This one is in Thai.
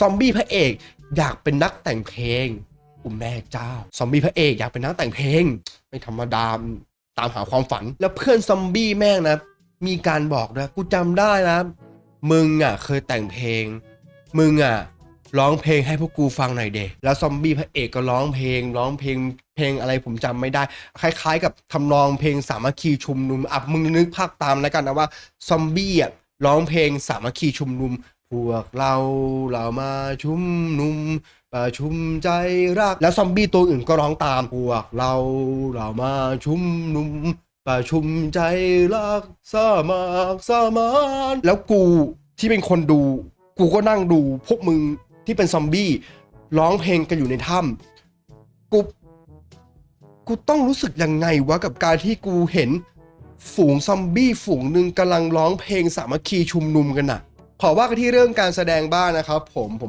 ซอมบี้พระเอกอยากเป็นนักแต่งเพลงอุยแม่เจ้า ซอมบี้พระเอกอยากเป็นนักแต่งเพลง ไม่ธรรมดาตามหาความฝัน แล้วเพื่อนซอมบี้แม่งนะ มีการบอกนะกูจำได้นะ มึงอะเคยแต่งเพลง มึงอะร้องเพลงให้พวกกูฟังหน่อยเดแล้วซอมบี้พระเอกก็ร้องเพลง ร้องเพลง เพลงอะไรผมจำไม่ได้ คล้ายๆ กับทำนองเพลงสามัคคีชุมนุมอะมึงนึกภาพตามแล้วกันนะว่าซอมบี้อะร้องเพลงสามัคคีชุมนุม พวกเราเรามาชุมนุมประชุมใจรัก แล้วซอมบี้ตัวอื่นก็ร้องตามพวกเราเรามาชุมนุมประชุมใจรักสามัคสมานแล้วกูที่เป็นคนดู กูก็นั่งดูพวกมึงที่เป็นซอมบี้ร้องเพลงกันอยู่ในถ้ำกูกูต้องรู้สึกยังไงวะกับการที่กูเห็นฝูงซอมบี้ฝูงหนึ่งกำลังร้องเพลงสามัคคีชุมนุมกันน่ะ ขอว่ากันที่เรื่องการแสดงบ้างนะครับผมผม